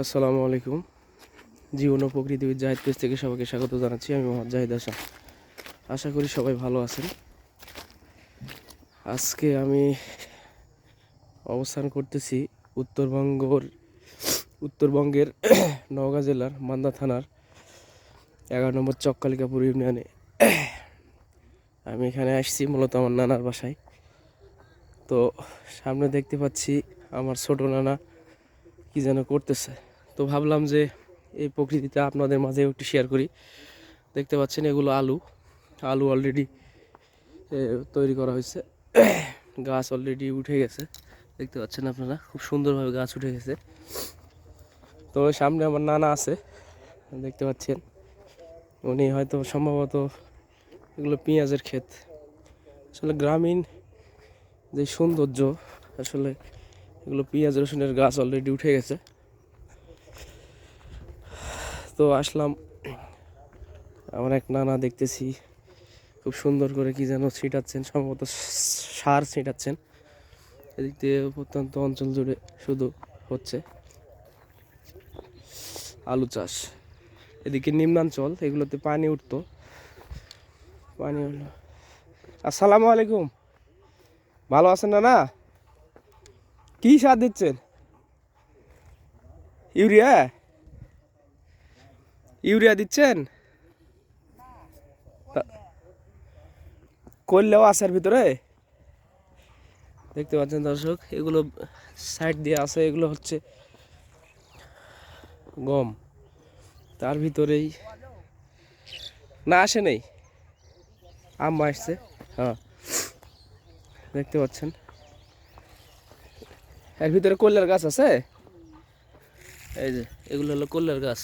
আসসালামু আলাইকুম। জীবন ও প্রকৃতিবিদ জাহিদ পেজ থেকে সবাইকে স্বাগত জানাচ্ছি। আমি মোহাম্মদ জাহিদ হাসান। আশা করি সবাই ভালো আছেন। আজকে আমি অবস্থান করতেছি উত্তরবঙ্গর উত্তরবঙ্গের নওগাঁ জেলার মান্দা থানার এগারো নম্বর চককালিকাপুর ইউনিয়নে। আমি এখানে আসছি মূলত আমার নানার বাসায়। তো সামনে দেখতে পাচ্ছি আমার ছোটো নানা কি যেন করতেছে। তো ভাবলাম যে এই প্রকৃতিটা আপনাদের মাঝে একটু শেয়ার করি। দেখতে পাচ্ছেন এগুলো আলু। আলু অলরেডি তৈরি করা হয়েছে। গাছ অলরেডি উঠে গেছে। দেখতে পাচ্ছেন আপনারা, খুব সুন্দরভাবে গাছ উঠে গেছে। তো সামনে আমার নানা আছে, দেখতে পাচ্ছেন। উনি হয়তো সম্ভবত এগুলো পেঁয়াজের ক্ষেত। আসলে গ্রামীণ যে সৌন্দর্য, আসলে এগুলো পেঁয়াজ, রসুনের গাছ অলরেডি উঠে গেছে। তো আসলাম, আমার এক নানা দেখতেছি, খুব সুন্দর করে কি যেন ছিটাচ্ছেন, সম্ভবত সার ছিটাচ্ছেন। এদিক দিয়ে প্রত্যন্ত অঞ্চল জুড়ে শুধু হচ্ছে আলু চাষ। এদিকে নিম্নাঞ্চল, এগুলোতে পানি উঠতো। পানি হলো। আসসালামু আলাইকুম। ভালো আছেন না না কি সার দিচ্ছেন? ইউরিয়া? ইউরিয়া দিচ্ছেন? করলেও আসার ভিতরে? দেখতে পাচ্ছেন দর্শক, এগুলো সাইড দিয়ে আছে, এগুলো হচ্ছে গম। তার ভিতরেই না আসে নেই। আম্মা আসছে হ্যাঁ। দেখতে পাচ্ছেন। এর ভিতরে কল্যার গাছ আছে? এই যে এগুলো হলো কল্যার গাছ।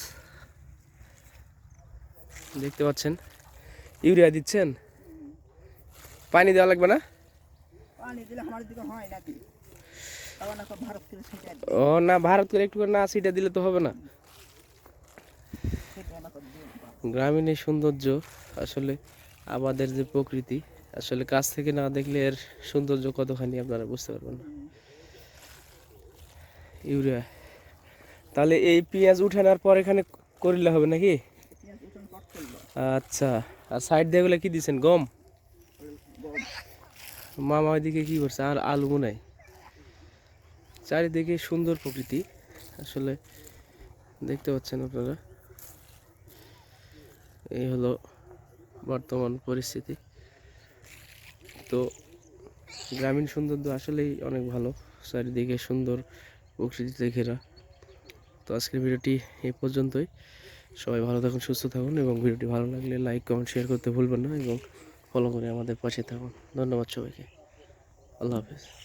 দেখতে পাচ্ছেন। ইউরিয়া দিচ্ছেন? পানি দেওয়া লাগবে না? হয় ও না ভারত করে একটু করে না সিটা দিলে তো হবে না। গ্রামীণ এই সৌন্দর্য আসলে আমাদের যে প্রকৃতি আসলে কাছ থেকে না দেখলে এর সৌন্দর্য কতখানি আপনারা বুঝতে পারবেন না। ইউরিয়া। তাহলে এই পেঁয়াজ উঠানোর পর এখানে করিলে হবে নাকি? আচ্ছা আর সাইড দিয়ে কি দিচ্ছেন গম? মামা ওইদিকে কি করছে? আর আলু মনে। চারিদিকে সুন্দর প্রকৃতি। আসলে দেখতে পাচ্ছেন আপনারা। এই হলো বর্তমান পরিস্থিতি। তো গ্রামীণ সৌন্দর্য আসলেই অনেক ভালো। চারিদিকে সুন্দর প্রকৃতিতে ঘেরা তো আজকের ভিডিওটি এ পর্যন্তই। সবাই ভালো থাকুন, সুস্থ থাকুন এবং ভিডিওটি ভালো লাগলে লাইক কমেন্ট শেয়ার করতে ভুলবেন না এবং ফলো করে আমাদের পাশে থাকুন। ধন্যবাদ সবাইকে। আল্লাহ হাফেজ।